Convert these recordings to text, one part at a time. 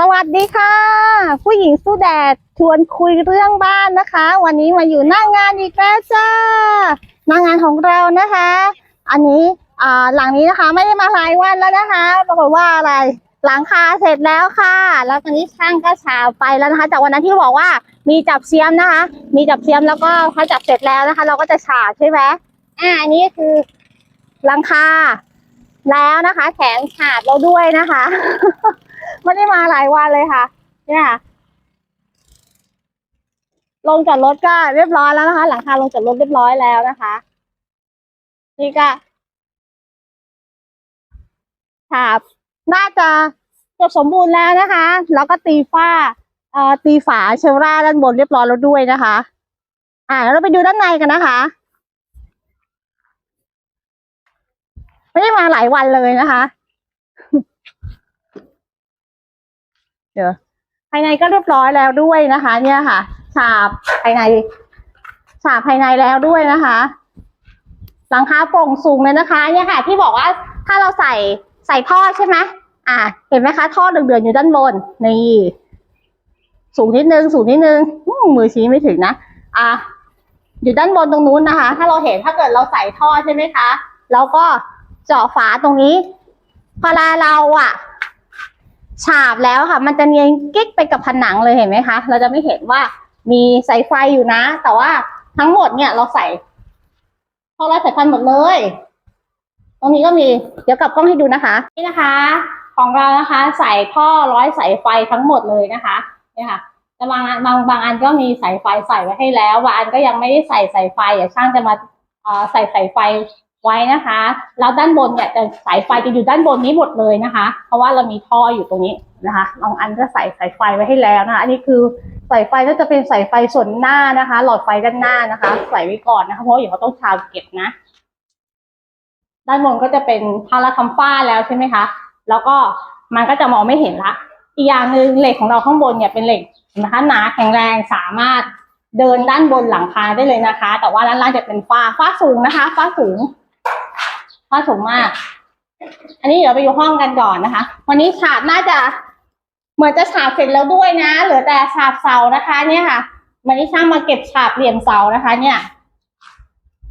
สวัสดีค่ะ ผู้หญิงสู้แดดชวนคุยเรื่องบ้านนะคะ วันนี้มาอยู่หน้างงานอีกแล้วจ้าหน้างงานของเรานะคะ อันนี้อ่าหลังนี้นะคะไม่ได้มาหลายวันแล้วนะคะปรากฏว่าอะไรหลังคาเสร็จแล้วค่ะ แล้วตอนนี้ช่างก็ฉาบไปแล้วนะคะ จากวันนั้นที่บอกว่ามีจับเสียมนะคะ มีจับเสียมแล้วก็พอจับเสร็จแล้วนะคะ เราก็จะฉาบใช่ไหมอ่าอันนี้คือหลังคาแล้วนะคะแขนฉาบเราด้วยนะคะ ไม่ได้มาหลายวันเลยค่ะ เนี่ยค่ะลงจากรถก็เรียบร้อยแล้วนะคะ หลังคาลงจากรถเรียบร้อยแล้วนะคะ นี่ก็ฉาบน่าจะเกือบสมบูรณ์แล้วนะคะ แล้วก็ตีฝ้าเอ่อตีฝาเชลล่าด้านบนเรียบร้อยแล้วด้วยนะคะ อ่าแล้วเราไปดูด้านในกันนะคะไม่ได้มาหลายวันเลยนะคะ เดี๋ยวภายในก็เรียบร้อยแล้วด้วยนะคะ เนี่ยค่ะ ฉาบภายใน ฉาบภายในแล้วด้วยนะคะหลังคาโปร่งสูงเลยนะคะ เนี่ยค่ะ ที่บอกว่าถ้าเราใส่ใส่ท่อใช่ไหมอ่า เห็นไหมคะ ท่อเดือดๆอยู่ด้านบนนี่สูงนิดนึง สูงนิดนึงมือชี้ไม่ถึงนะอะอยู่ด้านบนตรงนู้นนะคะ ถ้าเราเห็นถ้าเกิดเราใส่ท่อใช่ไหมคะ แล้วก็เจาะฝาตรงนี้ พอลาเราอะ ฉาบแล้วค่ะ มันจะเนียนกิ๊กไปกับผนังเลยเห็นไหมคะ เราจะไม่เห็นว่ามีสายไฟอยู่นะ แต่ว่าทั้งหมดเนี่ยเราใส่ท่อไร้สายพันหมดเลย ตรงนี้ก็มี เดี๋ยวกลับกล้องให้ดูนะคะ นี่นะคะ ของเรานะคะ ใส่ท่อร้อยสายไฟทั้งหมดเลยนะคะเนี่ยค่ะแต่บางบางบางอันก็มีสายไฟใส่ไว้ให้แล้วบางอันก็ยังไม่ได้ใส่สายไฟอย่าช่างจะมาเอ่อใส่สายไฟ ไว้นะคะ แล้วด้านบนเนี่ยจะสายไฟจะอยู่ด้านบนนี้หมดเลยนะคะ เพราะว่าเรามีท่ออยู่ตรงนี้นะคะบางอันก็ใส่สายไฟไว้ให้แล้วนะคะ อันนี้คือสายไฟก็จะเป็นสายไฟส่วนหน้านะคะ หลอดไฟด้านหน้านะคะ ใส่ไว้ก่อนนะคะ เพราะว่าเดี๋ยวเขาต้องชาวเก็บนะ ด้านบนก็จะเป็นพาราทำฝ้าแล้วใช่ไหมคะ แล้วก็มันก็จะมองไม่เห็นละ อีกอย่างหนึ่งเหล็กของเราข้างบนเนี่ยเป็นเหล็กนะคะหนาแข็งแรงสามารถเดินด้านบนหลังคาได้เลยนะคะ แต่ว่าด้านล่างจะเป็นฝ้าฝ้าสูงนะคะฝ้าสูง ฝ้าสูงมาก อันนี้เดี๋ยวไปอยู่ห้องกันก่อนนะคะ วันนี้ฉาบน่าจะ เหมือนจะฉาบเสร็จแล้วด้วยนะ เหลือแต่ฉาบเสานะคะ เนี่ยค่ะ วันนี้ช่างมาเก็บฉาบเหลี่ยมเสานะคะ เนี่ย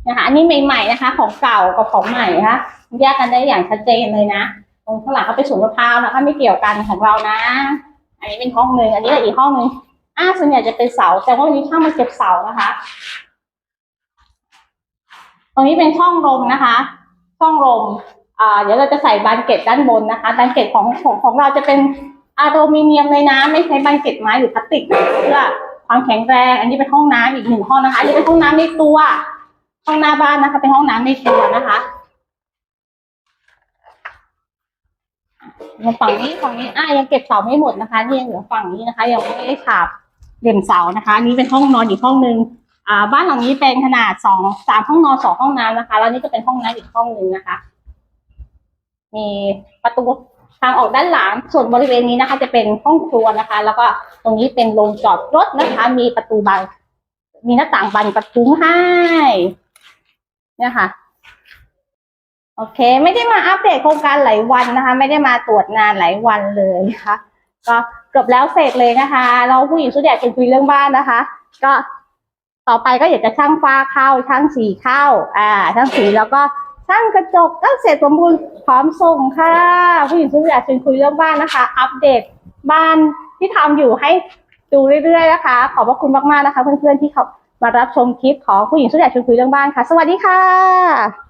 นะคะ อันนี้ใหม่ๆนะคะ ของเก่ากับของใหม่นะคะแยกกันได้อย่างชัดเจนเลยนะ ตรงข้างหลังก็เป็นสวนมะพร้าวนะคะไม่เกี่ยวกันของเรานะ อันนี้เป็นห้องหนึ่งอันนี้ก็อีกห้องหนึ่งอ่าส่วนใหญ่จะเป็นเสา แต่ว่าวันนี้ช่างมาเก็บเสานะคะ ตรงนี้เป็นช่องลมนะคะ ช่องลมอ่าเดี๋ยวเราจะใส่บานเกล็ดด้านบนนะคะบานเกล็ดของของของเราจะเป็นอะลูมิเนียมเลยนะไม่ใช้บานเกล็ดไม้หรือพลาสติกเพื่อความแข็งแรง อันนี้เป็นห้องน้ำอีกหนึ่งห้องนะคะอันนี้เป็นห้องน้ำในตัว ห้องหน้าบ้านนะคะ เป็นห้องน้ำในตัวนะคะฝั่งนี้ฝั่งนี้อะยังเก็บเสาไม่หมดนะคะนี่ยังเหลือฝั่งนี้นะคะ ยังไม่ได้ฉาบเหลี่ยมเสานะคะ อันนี้เป็นห้องนอนอีกห้องหนึ่ง อ่าบ้านหลังนี้เป็นขนาดสองสามห้องนอนสองห้องน้ำนะคะ แล้วนี่ก็เป็นห้องน้ำอีกห้องหนึ่งนะคะ มีประตูทางออกด้านหลังส่วนบริเวณนี้นะคะ จะเป็นห้องครัวนะคะ แล้วก็ตรงนี้เป็นโรงจอดรถนะคะ มีประตูบานมีหน้าต่างบานประตูให้เนี่ยค่ะ โอเค ไม่ได้มาอัปเดตโครงการหลายวันนะคะ ไม่ได้มาตรวจงานหลายวันเลยนะคะ ก็เกือบแล้วเสร็จเลยนะคะ เราผู้หญิงสุดใหญ่คุยเรื่องบ้านนะคะ ก็ ต่อไปก็อยากจะช่างฟ้าเข้า ช่างสีเข้า อ่า ช่างสีแล้วก็ช่างกระจกก็เสร็จสมบูรณ์พร้อมส่งค่ะผู้หญิงทุกอยากชวนคุยเรื่องบ้านนะคะ อัปเดตบ้านที่ทำอยู่ให้ดูเรื่อยๆนะคะ ขอบพระคุณมากๆนะคะ เพื่อนๆที่เขามารับชมคลิปของผู้หญิงสุดใหญ่ชวนคุยเรื่องบ้านค่ะ สวัสดีค่ะ